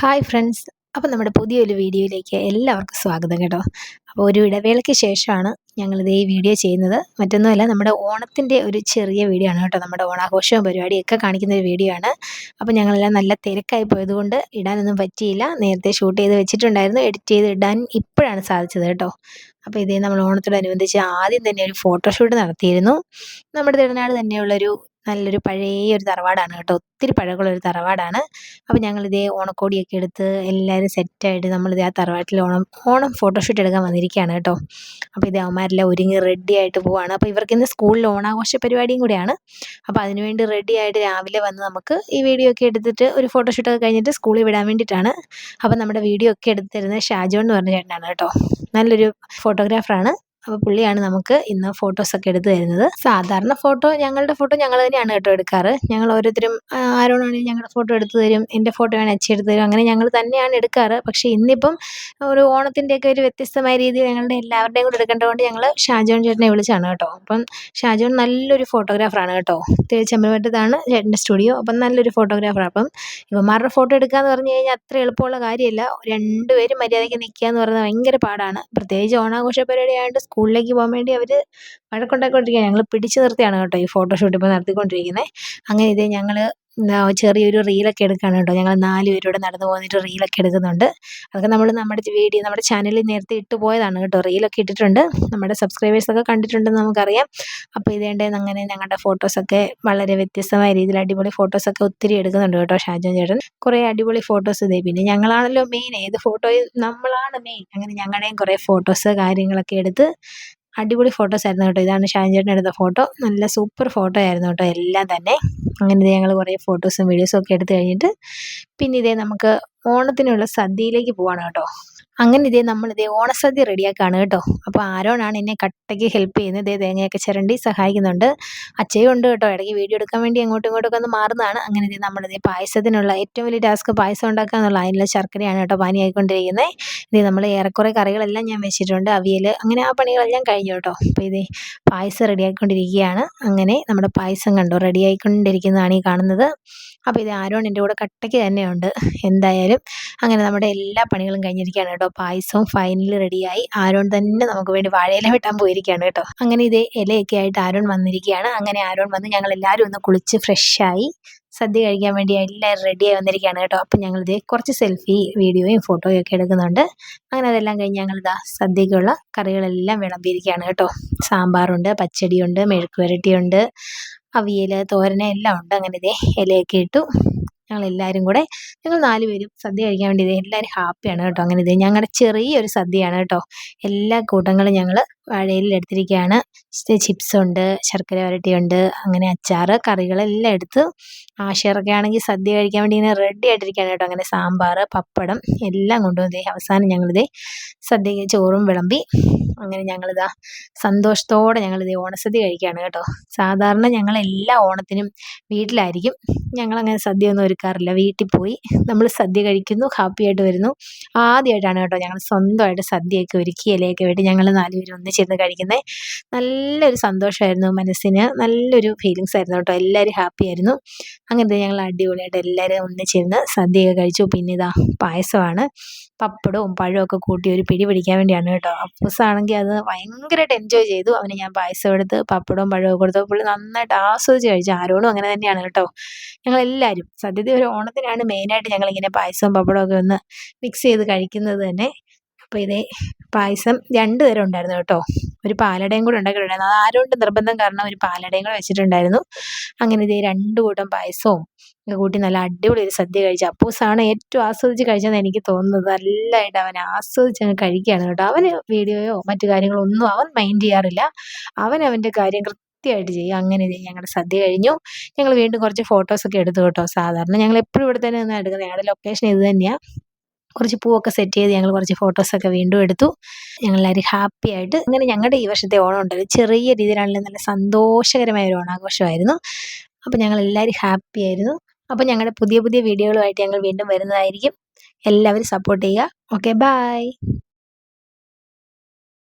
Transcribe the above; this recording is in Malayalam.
ഹായ് ഫ്രണ്ട്സ് അപ്പോൾ നമ്മുടെ പുതിയൊരു വീഡിയോയിലേക്ക് എല്ലാവർക്കും സ്വാഗതം കേട്ടോ. അപ്പോൾ ഒരു ഇടവേളയ്ക്ക് ശേഷമാണ് ഞങ്ങളിത് ഈ വീഡിയോ ചെയ്യുന്നത്. മറ്റൊന്നുമല്ല നമ്മുടെ ഓണത്തിന്റെ ഒരു ചെറിയ വീഡിയോ ആണ് കേട്ടോ. നമ്മുടെ ഓണാഘോഷവും പരിപാടിയൊക്കെ കാണിക്കുന്ന ഒരു വീഡിയോ ആണ്. അപ്പോൾ ഞങ്ങളെല്ലാം നല്ല തിരക്കായി പോയതുകൊണ്ട് ഇടാനൊന്നും പറ്റിയില്ല. നേരത്തെ ഷൂട്ട് ചെയ്ത് വെച്ചിട്ടുണ്ടായിരുന്നു. എഡിറ്റ് ചെയ്ത് ഇടാൻ ഇപ്പോഴാണ് സാധിച്ചത് കേട്ടോ. അപ്പോൾ ഇതേ നമ്മൾ ഓണത്തോടനുബന്ധിച്ച് ആദ്യം തന്നെ ഒരു ഫോട്ടോഷൂട്ട് നടത്തിയിരുന്നു. നമ്മുടെ തിരുനാട് തന്നെയുള്ളൊരു നല്ലൊരു പഴയ ഒരു തറവാടാണ് കേട്ടോ. ഒത്തിരി പഴക്കമുള്ളൊരു തറവാടാണ്. അപ്പോൾ ഞങ്ങളിതേ ഓണക്കോടിയൊക്കെ എടുത്ത് എല്ലാവരും സെറ്റായിട്ട് നമ്മളിതേ ആ തറവാട്ടിൽ ഓണം ഓണം ഫോട്ടോഷൂട്ട് എടുക്കാൻ വന്നിരിക്കുകയാണ് കേട്ടോ. അപ്പോൾ ഇത് അവന്മാരെല്ലാം ഒരുങ്ങി റെഡി ആയിട്ട് പോവാണ്. അപ്പോൾ ഇവർക്ക് ഇന്ന് സ്കൂളിൽ ഓണാഘോഷ പരിപാടിയും കൂടിയാണ്. അപ്പോൾ അതിനുവേണ്ടി റെഡി ആയിട്ട് രാവിലെ വന്ന് നമുക്ക് ഈ വീഡിയോ ഒക്കെ എടുത്തിട്ട് ഒരു ഫോട്ടോഷൂട്ടൊക്കെ കഴിഞ്ഞിട്ട് സ്കൂളിൽ വിടാൻ വേണ്ടിയിട്ടാണ്. അപ്പോൾ നമ്മുടെ വീഡിയോ ഒക്കെ എടുത്തിരുന്നത് ഷാജോ ഷാജോൺ എന്ന് പറഞ്ഞ ചേട്ടനാണ് കേട്ടോ. നല്ലൊരു ഫോട്ടോഗ്രാഫറാണ് അപ്പോൾ പുള്ളിയാണ് നമുക്ക് ഇന്ന് ഫോട്ടോസൊക്കെ എടുത്തു തരുന്നത്. സാധാരണ ഫോട്ടോ ഞങ്ങളുടെ ഫോട്ടോ ഞങ്ങൾ തന്നെയാണ് കേട്ടോ എടുക്കാറ്. ഞങ്ങൾ ഓരോരുത്തരും ആരോടാണെങ്കിലും ഞങ്ങളുടെ ഫോട്ടോ എടുത്തു തരും എന്റെ ഫോട്ടോ ആണ് അച്ഛൻ എടുത്തു തരും അങ്ങനെ ഞങ്ങൾ തന്നെയാണ് എടുക്കാറ്. പക്ഷേ ഇന്നിപ്പം ഒരു ഓണത്തിന്റെയൊക്കെ ഒരു വ്യത്യസ്തമായ രീതിയിൽ ഞങ്ങളുടെ എല്ലാവരുടെയും കൂടെ എടുക്കേണ്ടതുകൊണ്ട് ഞങ്ങൾ ഷാജോൺ ചേട്ടനെ വിളിച്ചാണ് കേട്ടോ. അപ്പം ഷാജോൺ നല്ലൊരു ഫോട്ടോഗ്രാഫറാണ് കേട്ടോ. ചെമ്പമറ്റത്താണ് ചേട്ടന്റെ സ്റ്റുഡിയോ അപ്പം നല്ലൊരു ഫോട്ടോഗ്രാഫർ അപ്പം ഇവന്മാരുടെ ഫോട്ടോ എടുക്കുക എന്ന് പറഞ്ഞു കഴിഞ്ഞാൽ അത്ര എളുപ്പമുള്ള കാര്യമല്ല. രണ്ടുപേരും മര്യാദയ്ക്ക് നിൽക്കുക എന്ന് പറയുന്നത് ഭയങ്കര പാടാണ്. പ്രത്യേകിച്ച് ഓണാഘോഷ പരിപാടി ആയതുകൊണ്ട് സ്കൂളിലേക്ക് പോകാൻ വേണ്ടി അവർ വഴക്കുണ്ടാക്കിക്കൊണ്ടിരിക്കുകയാണ്. ഞങ്ങൾ പിടിച്ചു നിർത്തിയാണ് കേട്ടോ ഈ ഫോട്ടോഷൂട്ട് ഇപ്പോൾ നടത്തിക്കൊണ്ടിരിക്കുന്നത് അങ്ങനെ ഇതേ ഞങ്ങൾ ചെറിയൊരു റീലൊക്കെ എടുക്കുകയാണ് കേട്ടോ ഞങ്ങൾ നാല് പേരൂടെ നടന്നു പോന്നിട്ട് റീലൊക്കെ എടുക്കുന്നുണ്ട്. അതൊക്കെ നമ്മൾ നമ്മുടെ വീഡിയോ നമ്മുടെ ചാനലിൽ നേരത്തെ ഇട്ട് പോയതാണ് കേട്ടോ. റീലൊക്കെ ഇട്ടിട്ടുണ്ട്. നമ്മുടെ സബ്സ്ക്രൈബേഴ്സൊക്കെ കണ്ടിട്ടുണ്ടെന്ന് നമുക്കറിയാം. അപ്പോൾ ഇതേണ്ടേന്ന് അങ്ങനെ ഞങ്ങളുടെ ഫോട്ടോസൊക്കെ വളരെ വ്യത്യസ്തമായ രീതിയിൽ അടിപൊളി ഫോട്ടോസൊക്കെ ഒത്തിരി എടുക്കുന്നുണ്ട് കേട്ടോ ഷാജൻ ചേട്ടൻ. കുറേ അടിപൊളി ഫോട്ടോസ് ഇതേ. പിന്നെ ഞങ്ങളാണല്ലോ മെയിൻ ഏത് ഫോട്ടോയും നമ്മളാണ് മെയിൻ അങ്ങനെ ഞങ്ങളുടെയും കുറേ ഫോട്ടോസ് കാര്യങ്ങളൊക്കെ എടുത്ത് അടിപൊളി ഫോട്ടോസ് ആയിരുന്നു കേട്ടോ. ഇതാണ് ഷാൻ ചേട്ടൻ എടുത്ത ഫോട്ടോ നല്ല സൂപ്പർ ഫോട്ടോ ആയിരുന്നു കേട്ടോ എല്ലാം തന്നെ. അങ്ങനെ ഞങ്ങൾ കുറേ ഫോട്ടോസും വീഡിയോസും ഒക്കെ എടുത്തു കഴിഞ്ഞിട്ട് പിന്നെ ഇതേ നമുക്ക് ഓണത്തിനുള്ള സദ്യയിലേക്ക് പോവാണ് കേട്ടോ. അങ്ങനെ ഇതേ നമ്മളിതേ ഓണസദ്യ റെഡിയാക്കാണ് കേട്ടോ. അപ്പോൾ ആരോണാണ് എന്നെ കട്ടയ്ക്ക് ഹെൽപ്പ് ചെയ്യുന്നത്? ഇതേ തേങ്ങയൊക്കെ ചിരണ്ടി സഹായിക്കുന്നുണ്ട്. അച്ഛയും ഉണ്ട് കേട്ടോ. ഇടയ്ക്ക് വീഡിയോ എടുക്കാൻ വേണ്ടി അങ്ങോട്ടും ഇങ്ങോട്ടൊക്കെ ഒന്ന് മാറുന്നതാണ്. അങ്ങനെ ഇതേ നമ്മളിതേ പായസത്തിനുള്ള ഏറ്റവും വലിയ ടാസ്ക് പായസം ഉണ്ടാക്കുക എന്നുള്ള അതിനുള്ള ശർക്കരയാണ് കേട്ടോ പാനിയായിക്കൊണ്ടിരിക്കുന്നത് ഇതേ നമ്മൾ ഏറെക്കുറെ കറികളെല്ലാം ഞാൻ വെച്ചിട്ടുണ്ട്. അവിയൽ അങ്ങനെ ആ പണികളെല്ലാം കഴിഞ്ഞു കേട്ടോ. അപ്പോൾ ഇതേ പായസം റെഡിയാക്കിക്കൊണ്ടിരിക്കുകയാണ് അങ്ങനെ നമ്മുടെ പായസം കണ്ടോ? റെഡിയായിക്കൊണ്ടിരിക്കുന്നതാണ് ഈ കാണുന്നത്. അപ്പോൾ ഇത് ആരോൺ എന്റെ കൂടെ കട്ടയ്ക്ക് തന്നെയുണ്ട്. എന്തായാലും അങ്ങനെ നമ്മുടെ എല്ലാ പണികളും കഴിഞ്ഞിരിക്കുകയാണ് കേട്ടോ. പായസവും ഫൈനലി റെഡിയായി ആരോൺ തന്നെ നമുക്ക് വേണ്ടി വാഴയില വെട്ടാൻ പോയിരിക്കുകയാണ് കേട്ടോ. അങ്ങനെ ഇതേ ഇലയൊക്കെ ആയിട്ട് ആരോൺ വന്നിരിക്കുകയാണ്. അങ്ങനെ ആരോൺ വന്ന് ഞങ്ങൾ എല്ലാവരും ഒന്ന് കുളിച്ച് ഫ്രഷായി സദ്യ കഴിക്കാൻ വേണ്ടി എല്ലാവരും റെഡിയായി വന്നിരിക്കുകയാണ് കേട്ടോ. അപ്പം ഞങ്ങളിത് കുറച്ച് സെൽഫി വീഡിയോയും ഫോട്ടോയും ഒക്കെ എടുക്കുന്നുണ്ട്. അങ്ങനെ അതെല്ലാം കഴിഞ്ഞ് ഞങ്ങളിതാ സദ്യക്കുള്ള കറികളെല്ലാം വിളമ്പിയിരിക്കുകയാണ് കേട്ടോ. സാമ്പാറുണ്ട് പച്ചടിയുണ്ട് മെഴുക്ക് വരട്ടിയുണ്ട് അവിയൽ തോരന എല്ലാം ഉണ്ട്. അങ്ങനെ ഇതേ ഇലയൊക്കെ ഇട്ടു ഞങ്ങളെല്ലാവരും കൂടെ ഞങ്ങൾ നാല് പേരും സദ്യ കഴിക്കാൻ വേണ്ടി എല്ലാവരും ഹാപ്പിയാണ് കേട്ടോ. അങ്ങനെ ഇതേ ഞങ്ങളുടെ ചെറിയൊരു സദ്യയാണ് കേട്ടോ. എല്ലാ കൂട്ടങ്ങളും ഞങ്ങൾ വാഴയിലിൽ എടുത്തിരിക്കുകയാണ് ചിപ്സ് ഉണ്ട് ശർക്കര വരട്ടിയുണ്ട് അങ്ങനെ അച്ചാർ കറികളെല്ലാം എടുത്ത് ആശയറൊക്കെ ആണെങ്കിൽ സദ്യ കഴിക്കാൻ വേണ്ടി ഇങ്ങനെ റെഡി ആയിട്ടിരിക്കുകയാണ് കേട്ടോ. അങ്ങനെ സാമ്പാർ പപ്പടം എല്ലാം കൊണ്ടുവന്നേ അവസാനം ഞങ്ങളിതേ സദ്യക്ക് ചോറും വിളമ്പി അങ്ങനെ ഞങ്ങളിതാ സന്തോഷത്തോടെ ഞങ്ങളിതേ ഓണസദ്യ കഴിക്കുകയാണ് കേട്ടോ. സാധാരണ ഞങ്ങൾ എല്ലാ ഓണത്തിനും വീട്ടിലായിരിക്കും. ഞങ്ങളങ്ങനെ സദ്യ ഒന്നും ഒരുക്കാറില്ല. വീട്ടിൽ പോയി നമ്മൾ സദ്യ കഴിക്കുന്നു ഹാപ്പിയായിട്ട് വരുന്നു. ആദ്യമായിട്ടാണ് കേട്ടോ ഞങ്ങൾ സ്വന്തമായിട്ട് സദ്യയൊക്കെ ഒരുക്കി ഇലയൊക്കെ വേണ്ടി ഞങ്ങൾ നാലുപേരും ഒന്നിച്ചിരുന്ന് കഴിക്കുന്നത് നല്ലൊരു സന്തോഷമായിരുന്നു മനസ്സിന്. നല്ലൊരു ഫീലിങ്സ് ആയിരുന്നു കേട്ടോ. എല്ലാവരും ഹാപ്പി ആയിരുന്നു. അങ്ങനത്തെ ഞങ്ങൾ അടിപൊളിയായിട്ട് എല്ലാവരും ഒന്നിച്ചിരുന്ന് സദ്യയൊക്കെ കഴിച്ചു. പിന്നെ ഇതാ പായസമാണ്. പപ്പടവും പഴവും ഒക്കെ കൂട്ടി ഒരു പിടി പിടിക്കാൻ വേണ്ടിയാണ് കേട്ടോ. അപ്പൂസാണെങ്കിൽ അത് ഭയങ്കരമായിട്ട് എൻജോയ് ചെയ്തു. അവന് ഞാൻ പായസം എടുത്ത് പപ്പടവും പഴവും കൊടുത്തു പുള്ളി നന്നായിട്ട് ആസ്വദിച്ച് കഴിച്ചു. ആരോടും അങ്ങനെ തന്നെയാണ് കേട്ടോ. ഞങ്ങളെല്ലാവരും സദ്യത്തിൽ ഒരു ഓണത്തിനാണ് മെയിനായിട്ട് ഞങ്ങളിങ്ങനെ പായസവും പപ്പടവും ഒക്കെ ഒന്ന് മിക്സ് ചെയ്ത് കഴിക്കുന്നത് തന്നെ. അപ്പോൾ ഇതേ പായസം രണ്ട് തരം ഉണ്ടായിരുന്നു കേട്ടോ. ഒരു പാലടയും കൂടെ ഉണ്ടാക്കിയിട്ടുണ്ടായിരുന്നു. അത് ആരോണ്ട് നിർബന്ധം കാരണം ഒരു പാലടയും കൂടെ വെച്ചിട്ടുണ്ടായിരുന്നു. അങ്ങനെ ഇതേ രണ്ട് കൂട്ടം പായസവും കൂട്ടി നല്ല അടിപൊളി ഒരു സദ്യ കഴിച്ചു. അപ്പൂസാണ് ഏറ്റവും ആസ്വദിച്ച് കഴിച്ചതെന്ന് എനിക്ക് തോന്നുന്നത് നല്ലതായിട്ട് അവൻ ആസ്വദിച്ച് അങ്ങ് കഴിക്കുകയാണ് കേട്ടോ. അവന് വീഡിയോയോ മറ്റു കാര്യങ്ങളോ ഒന്നും അവൻ മൈൻഡ് ചെയ്യാറില്ല. അവൻ അവന്റെ കാര്യം കൃത്യമായിട്ട് ചെയ്യും. അങ്ങനെ ഞങ്ങളുടെ സദ്യ കഴിഞ്ഞു. ഞങ്ങൾ വീണ്ടും കുറച്ച് ഫോട്ടോസൊക്കെ എടുത്തു കേട്ടോ. സാധാരണ ഞങ്ങൾ എപ്പോഴും ഇവിടെ തന്നെ നിന്നാണ് എടുക്കുന്നത്. ഞങ്ങളുടെ ലൊക്കേഷൻ ഇത് തന്നെയാണ് കുറച്ച് പൂവൊക്കെ സെറ്റ് ചെയ്ത് ഞങ്ങൾ കുറച്ച് ഫോട്ടോസൊക്കെ വീണ്ടും എടുത്തു. ഞങ്ങളെല്ലാവരും ഹാപ്പി ആയിട്ട് അങ്ങനെ ഞങ്ങളുടെ ഈ വർഷത്തെ ഓണം ഉണ്ടല്ലോ ചെറിയ രീതിയിലാണെങ്കിലും നല്ല സന്തോഷകരമായ ഒരു ഓണാഘോഷമായിരുന്നു. അപ്പോൾ ഞങ്ങൾ എല്ലാവരും ഹാപ്പി ആയിരുന്നു. അപ്പോൾ ഞങ്ങളുടെ പുതിയ പുതിയ വീഡിയോകളുമായിട്ട് ഞങ്ങൾ വീണ്ടും വരുന്നതായിരിക്കും. എല്ലാവരും സപ്പോർട്ട് ചെയ്യുക. Okay bye